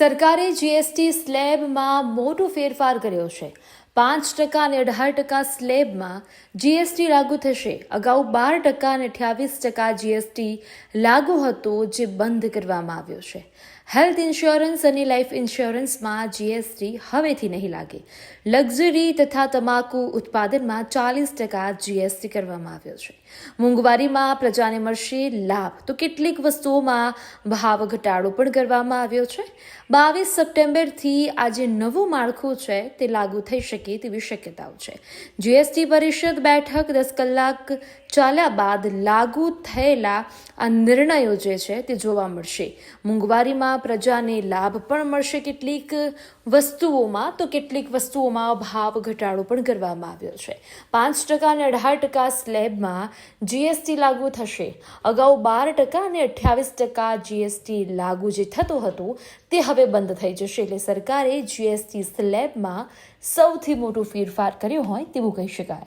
સરકારે જીએસટી સ્લેબમાં મોટો ફેરફાર કર્યો છે. પાંચ ટકા અને અઢાર ટકા સ્લેબમાં જીએસટી લાગુ થશે. અગાઉ બાર ટકા અને અઠ્યાવીસ ટકા જીએસટી લાગુ હતો જે બંધ કરવામાં આવ્યો છે. હેલ્થ ઇન્સ્યોરન્સ અને લાઈફ ઇન્સ્યોરન્સમાં જીએસટી હવેથી નહીં લાગે. લક્ઝરી તથા તમાકુ ઉત્પાદનમાં ચાલીસ ટકા જીએસટી કરવામાં આવ્યો છે. મોંઘવારીમાં પ્રજાને મળશે લાભ. તો કેટલીક વસ્તુઓમાં ભાવ ઘટાડો પણ કરવામાં આવ્યો છે. બાવીસ સપ્ટેમ્બરથી આ જે નવું માળખું છે તે લાગુ થઈ શકે તેવી શક્યતાઓ છે. જીએસટી પરિષદ બેઠક દસ કલાક ચાલ્યા બાદ લાગુ થયેલા આ નિર્ણયો જે છે તે જોવા મળશે. મોંઘવારીમાં પ્રજાને લાભ પણ મળશે કેટલીક વસ્તુઓમાં. તો કેટલીક વસ્તુઓમાં ભાવ ઘટાડો પણ કરવામાં આવ્યો છે. પાંચ ટકા અને અઢાર ટકા સ્લેબમાં જીએસટી લાગુ થશે. અગાઉ બાર ટકા અને અઠ્યાવીસ ટકા જીએસટી લાગુ જે થતું હતું તે હવે બંધ થઈ જશે. એટલે સરકારે જીએસટી સ્લેબમાં સૌથી મોટો ફેરફાર કર્યો હોય તેવું કહી શકાય.